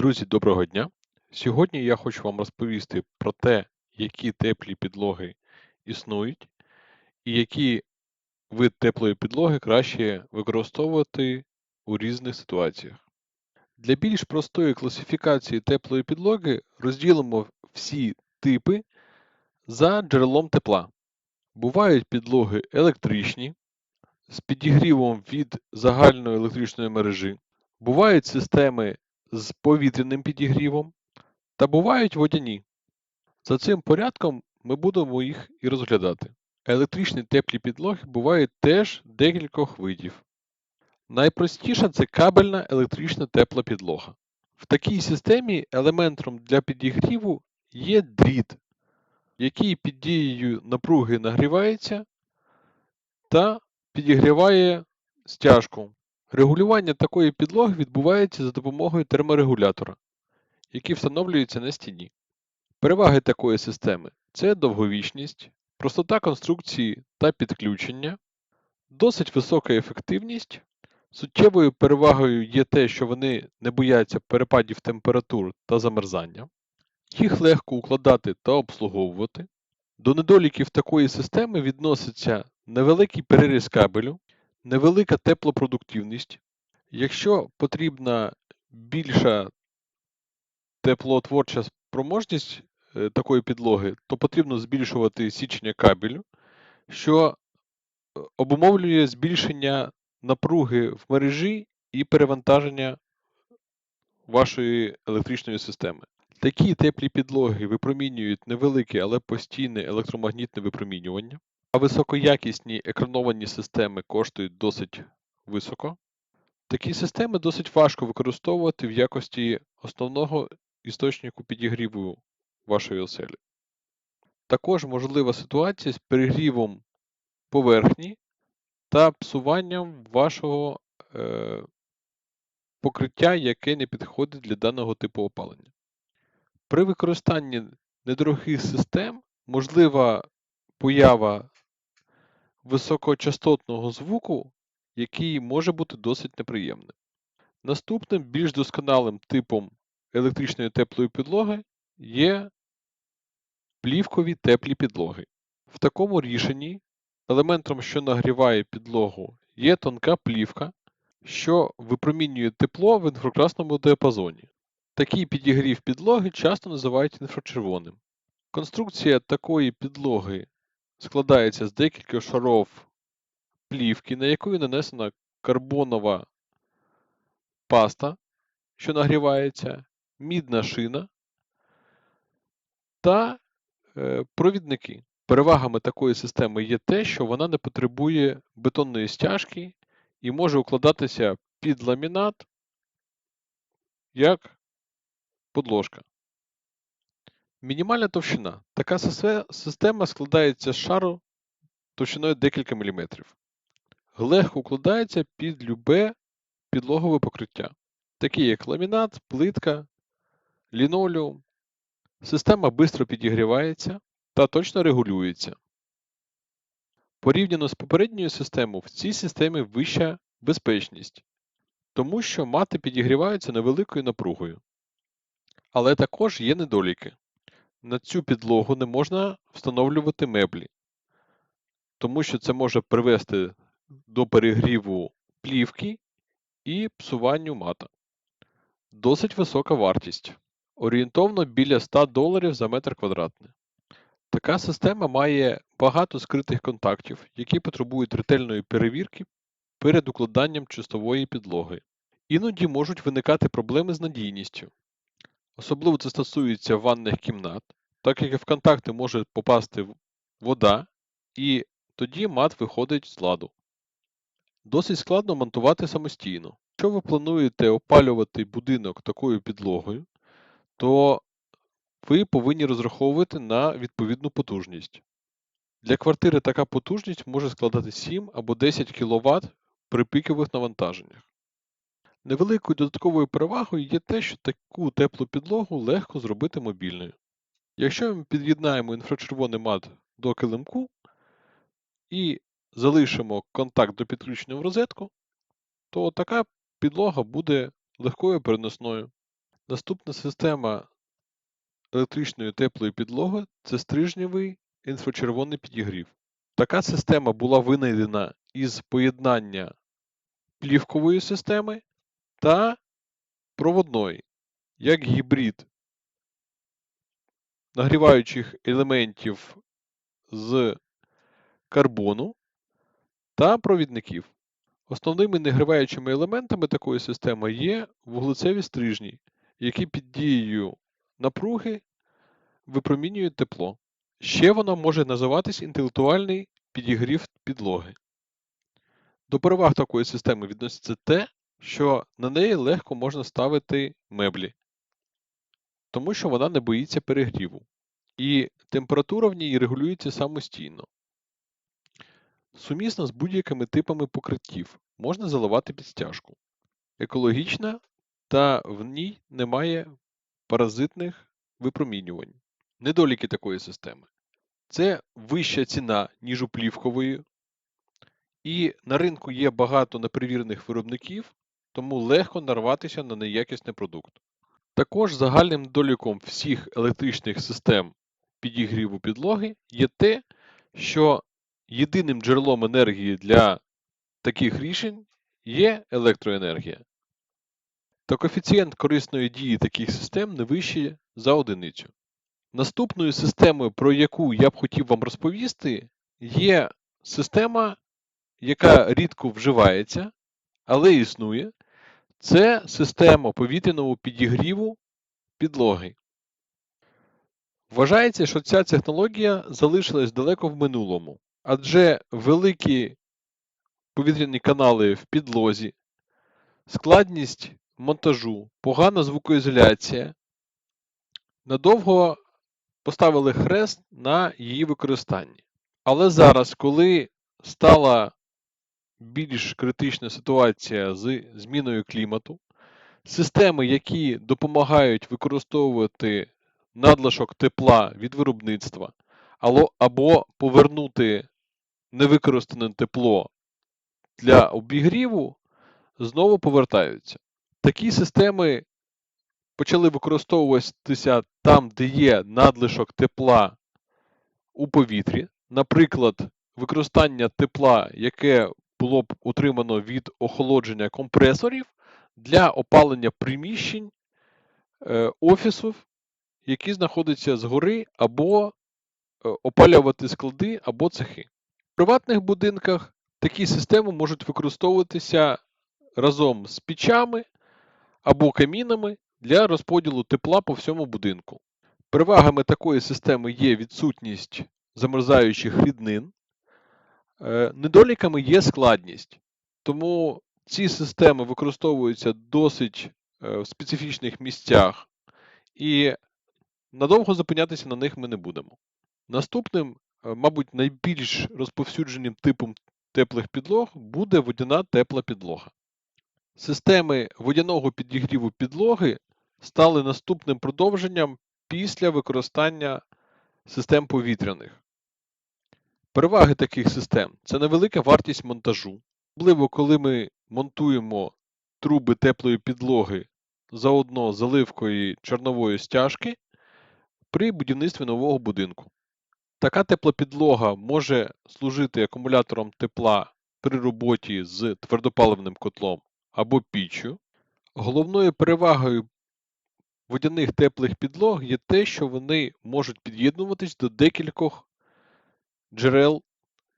Друзі, доброго дня! Сьогодні я хочу вам розповісти про те, які теплі підлоги існують, і які вид теплої підлоги краще використовувати у різних ситуаціях. Для більш простої класифікації теплої підлоги розділимо всі типи за джерелом тепла. Бувають підлоги електричні з підігрівом від загальної електричної мережі, бувають системи з повітряним підігрівом та бувають водяні. За цим порядком ми будемо їх і розглядати. Електричні теплі підлоги бувають теж декількох видів. Найпростіша це кабельна електрична тепла підлога. В такій системі елементом для підігріву є дріт, який під дією напруги нагрівається та підігріває стяжку. Регулювання такої підлоги відбувається за допомогою терморегулятора, який встановлюється на стіні. Переваги такої системи це довговічність, простота конструкції та підключення, досить висока ефективність. Суттєвою перевагою є те, що вони не бояться перепадів температур та замерзання, їх легко укладати та обслуговувати. До недоліків такої системи відноситься невеликий переріз кабелю, невелика теплопродуктивність. Якщо потрібна більша теплоутворча спроможність е, такої підлоги, то потрібно збільшувати січення кабелю, що е, обумовлює збільшення напруги в мережі і перевантаження вашої електричної системи. Такі теплі підлоги випромінюють невелике, але постійне електромагнітне випромінювання, а високоякісні екрановані системи коштують досить високо. Такі системи досить важко використовувати в якості основного істочнику підігріву вашої оселі. Також можлива ситуація з перегрівом поверхні та псуванням вашого е, покриття, яке не підходить для даного типу опалення. При використанні недорогих систем можлива поява високочастотного звуку, який може бути досить неприємним. Наступним більш досконалим типом електричної теплої підлоги є плівкові теплі підлоги. В такому рішенні елементом, що нагріває підлогу, є тонка плівка, що випромінює тепло в інфракрасному діапазоні. Такий підігрів підлоги часто називають інфрачервоним. Конструкція такої підлоги складається з декількох шаров плівки, на яку нанесена карбонова паста, що нагрівається, мідна шина та е, провідники. Перевагами такої системи є те, що вона не потребує бетонної стяжки і може укладатися під ламінат як подложка. Мінімальна товщина. Така система складається з шару товщиною декілька міліметрів. Легко укладається під любе підлогове покриття, такі як ламінат, плитка, лінолеум. Система швидко підігрівається та точно регулюється. Порівняно з попередньою системою, в цій системі вища безпечність, тому що мати підігріваються невеликою напругою. Але також є недоліки. На цю підлогу не можна встановлювати меблі, тому що це може привести до перегріву плівки і псуванню мата. Досить висока вартість. Орієнтовно біля 100 доларів за метр квадратний. Така система має багато скритих контактів, які потребують ретельної перевірки перед укладанням чистової підлоги. Іноді можуть виникати проблеми з надійністю. Особливо це стосується ванних кімнат, так як і в контакти може попасти вода, і тоді мат виходить з ладу. Досить складно монтувати самостійно. Якщо ви плануєте опалювати будинок такою підлогою, то ви повинні розраховувати на відповідну потужність. Для квартири така потужність може складати 7 або 10 кВт при пікових навантаженнях. Невеликою додатковою перевагою є те, що таку теплу підлогу легко зробити мобільною. Якщо ми під'єднаємо інфрачервоний мат до килимку і залишимо контакт до підключення в розетку, то така підлога буде легкою переносною. Наступна система електричної теплої підлоги це стрижневий інфрачервоний підігрів. Така система була винайдена із поєднання плівкової системи та проводної, як гібрид нагріваючих елементів з карбону та провідників. Основними нагріваючими елементами такої системи є вуглецеві стрижні, які під дією напруги випромінюють тепло. Ще вона може називатись інтелектуальний підігрів підлоги. До переваг такої системи відноситься те, що на неї легко можна ставити меблі, тому що вона не боїться перегріву, і температура в ній регулюється самостійно. Сумісна з будь-якими типами покриттів, можна заливати під стяжку. Екологічна та в ній немає паразитних випромінювань. Недоліки такої системи. Це вища ціна, ніж у плівкової, і на ринку є багато неперевірених виробників, тому легко нарватися на неякісний продукт. Також загальним недоліком всіх електричних систем підігріву підлоги є те, що єдиним джерелом енергії для таких рішень є електроенергія. Та коефіцієнт корисної дії таких систем не вищий за одиницю. Наступною системою, про яку я б хотів вам розповісти, є система, яка рідко вживається, але існує. Це система повітряного підігріву підлоги. Вважається, що ця технологія залишилась далеко в минулому, адже великі повітряні канали в підлозі, складність монтажу, погана звукоізоляція надовго поставили хрест на її використанні. Але зараз, коли стала більш критична ситуація з зміною клімату, системи, які допомагають використовувати надлишок тепла від виробництва, або повернути невикористане тепло для обігріву, знову повертаються. Такі системи почали використовуватися там, де є надлишок тепла у повітрі, наприклад, використання тепла, яке було б утримано від охолодження компресорів для опалення приміщень е, офісів, які знаходяться згори, або е, опалювати склади або цехи. В приватних будинках такі системи можуть використовуватися разом з пічами або камінами для розподілу тепла по всьому будинку. Перевагами такої системи є відсутність замерзаючих ріднин, недоліками є складність. Тому ці системи використовуються досить е, в специфічних місцях, і надовго зупинятися на них ми не будемо. Наступним, е, мабуть, найбільш розповсюдженим типом теплих підлог буде водяна тепла підлога. Системи водяного підігріву підлоги стали наступним продовженням після використання систем повітряних. Переваги таких систем це невелика вартість монтажу, особливо коли ми монтуємо труби теплої підлоги заодно заливкою чорнової стяжки при будівництві нового будинку. Така теплопідлога може служити акумулятором тепла при роботі з твердопаливним котлом або піччю. Головною перевагою водяних теплих підлог є те, що вони можуть під'єднуватись до декількох джерел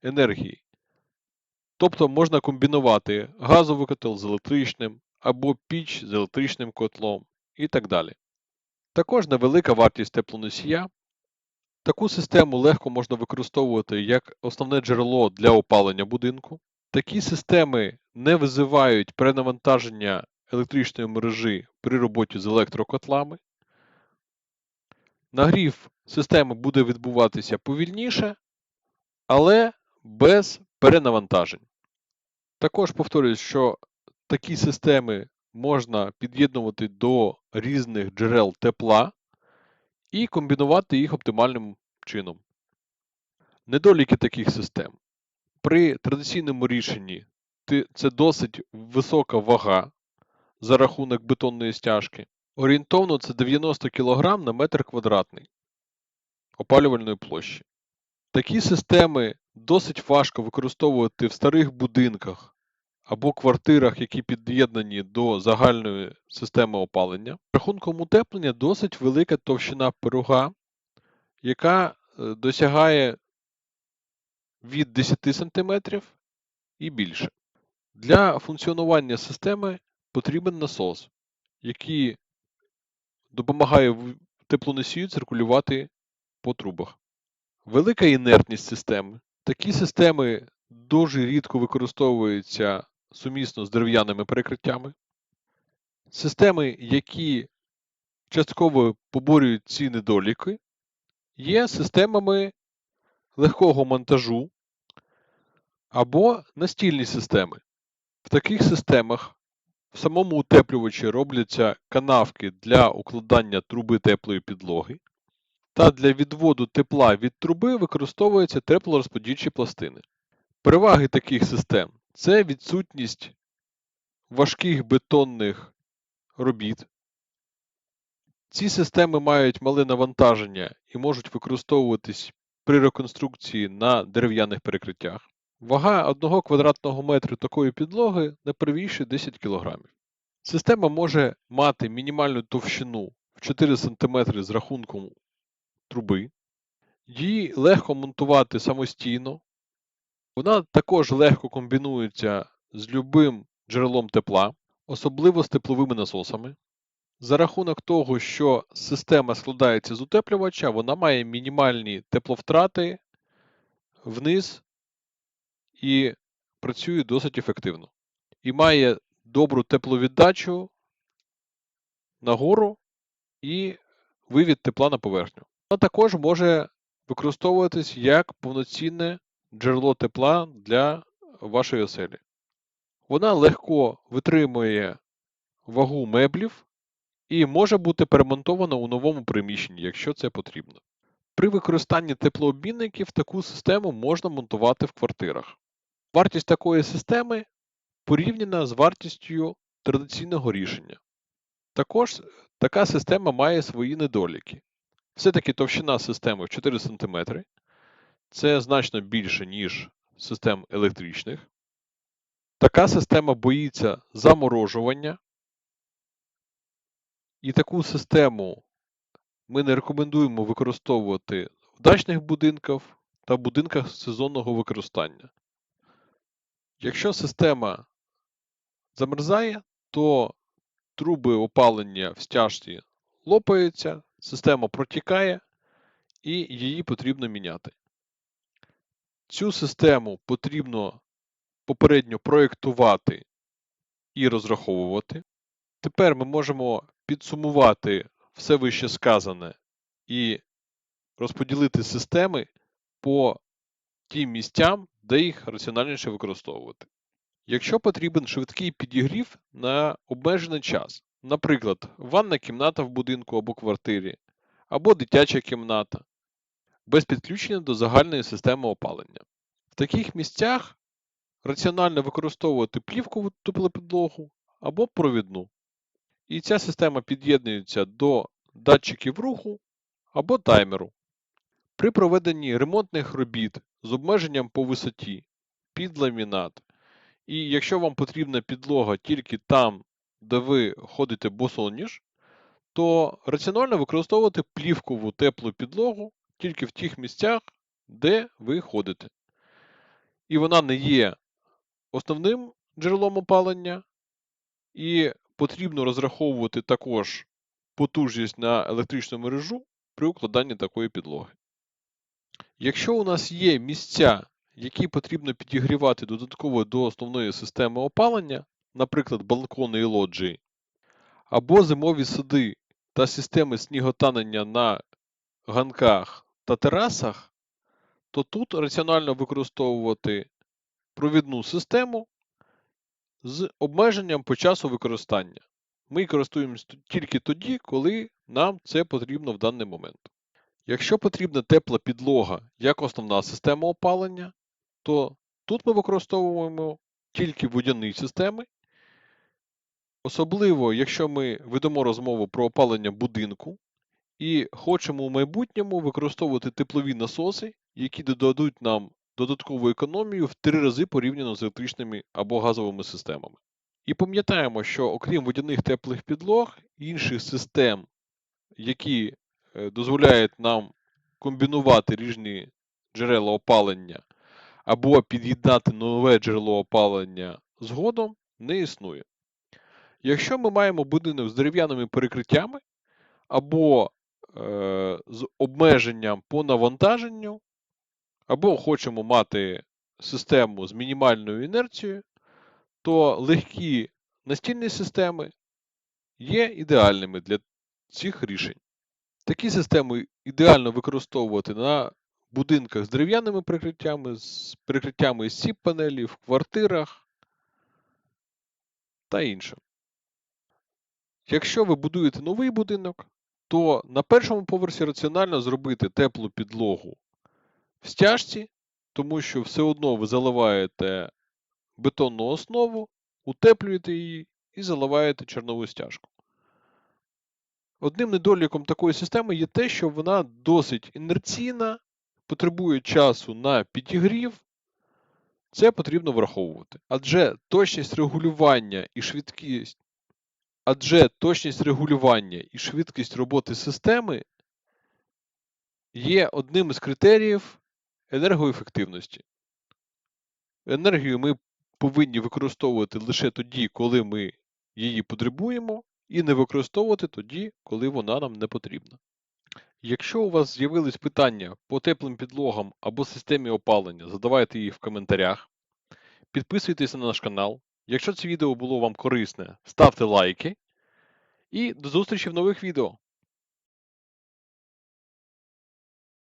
енергії. Тобто можна комбінувати газовий котел з електричним або піч з електричним котлом і так далі. Також невелика вартість теплоносія. Таку систему легко можна використовувати як основне джерело для опалення будинку. Такі системи не визивають перенавантаження електричної мережі при роботі з електрокотлами. Нагрів системи буде відбуватися повільніше, але без перенавантажень. Також повторюю, що такі системи можна під'єднувати до різних джерел тепла і комбінувати їх оптимальним чином. Недоліки таких систем. При традиційному рішенні це досить висока вага за рахунок бетонної стяжки. Орієнтовно це 90 кг на метр квадратний опалювальної площі. Такі системи досить важко використовувати в старих будинках або квартирах, які під'єднані до загальної системи опалення. Рахунком утеплення досить велика товщина пирога, яка е, досягає від 10 см і більше. Для функціонування системи потрібен насос, який допомагає теплоносію циркулювати по трубах. Велика інертність системи. Такі системи дуже рідко використовуються сумісно з дерев'яними перекриттями. Системи, які частково поборюють ці недоліки, є системами легкого монтажу або настільні системи. В таких системах в самому утеплювачі робляться канавки для укладання труби теплої підлоги, та для відводу тепла від труби використовуються теплорозподільчі пластини. Переваги таких систем це відсутність важких бетонних робіт. Ці системи мають мале навантаження і можуть використовуватись при реконструкції на дерев'яних перекриттях. Вага 1 квадратного метру такої підлоги не перевищує 10 кг. Система може мати мінімальну товщину в 4 см з рахунком труби. Її легко монтувати самостійно. Вона також легко комбінується з любим джерелом тепла, особливо з тепловими насосами. За рахунок того, що система складається з утеплювача, вона має мінімальні тепловтрати вниз і працює досить ефективно. І має добру тепловіддачу нагору і вивід тепла на поверхню. Вона також може використовуватись як повноцінне джерело тепла для вашої оселі. Вона легко витримує вагу меблів і може бути перемонтована у новому приміщенні, якщо це потрібно. При використанні теплообмінників таку систему можна монтувати в квартирах. Вартість такої системи порівняна з вартістю традиційного рішення. Також така система має свої недоліки. Все-таки товщина системи в 4 см. Це значно більше, ніж систем електричних. Така система боїться заморожування. І таку систему ми не рекомендуємо використовувати в дачних будинках та будинках сезонного використання. Якщо система замерзає, то труби опалення в стяжці лопаються, система протікає і її потрібно міняти. Цю систему потрібно попередньо проєктувати і розраховувати. Тепер ми можемо підсумувати все вище сказане і розподілити системи по тим місцям, де їх раціональніше використовувати. Якщо потрібен швидкий підігрів на обмежений час, наприклад, ванна кімната в будинку або квартирі, або дитяча кімната, без підключення до загальної системи опалення. В таких місцях раціонально використовувати плівкову теплопідлогу або провідну. І ця система під'єднується до датчиків руху або таймеру. При проведенні ремонтних робіт з обмеженням по висоті під ламінат, і якщо вам потрібна підлога тільки там, де ви ходите босоніж, то раціонально використовувати плівкову теплу підлогу тільки в тих місцях, де ви ходите. І вона не є основним джерелом опалення, і потрібно розраховувати також потужність на електричну мережу при укладанні такої підлоги. Якщо у нас є місця, які потрібно підігрівати додатково до основної системи опалення, наприклад, балкони і лоджії, або зимові сади та системи сніготанення на ганках та терасах, то тут раціонально використовувати провідну систему з обмеженням по часу використання. Ми користуємося тільки тоді, коли нам це потрібно в даний момент. Якщо потрібна тепла підлога як основна система опалення, то тут ми використовуємо тільки водяні системи Особливо, якщо ми ведемо розмову про опалення будинку і хочемо в майбутньому використовувати теплові насоси, які додадуть нам додаткову економію в три рази порівняно з електричними або газовими системами. І пам'ятаємо, що окрім водяних теплих підлог, інших систем, які е, дозволяють нам комбінувати різні джерела опалення або під'єднати нове джерело опалення згодом, не існує. Якщо ми маємо будинок з дерев'яними перекриттями або е, з обмеженням по навантаженню, або хочемо мати систему з мінімальною інерцією, то легкі настільні системи є ідеальними для цих рішень. Такі системи ідеально використовувати на будинках з дерев'яними перекриттями, з перекриттями з сіп панелі, в квартирах та інше. Якщо ви будуєте новий будинок, то на першому поверсі раціонально зробити теплу підлогу в стяжці, тому що все одно ви заливаєте бетонну основу, утеплюєте її і заливаєте чорнову стяжку. Одним недоліком такої системи є те, що вона досить інерційна, потребує часу на підігрів. Це потрібно враховувати. Адже точність регулювання і швидкість, адже точність регулювання і швидкість роботи системи є одним із критеріїв енергоефективності. Енергію ми повинні використовувати лише тоді, коли ми її потребуємо, і не використовувати тоді, коли вона нам не потрібна. Якщо у вас з'явились питання по теплим підлогам або системі опалення, задавайте їх в коментарях. Підписуйтесь на наш канал. Якщо це відео було вам корисне, ставте лайки. І до зустрічі в нових відео.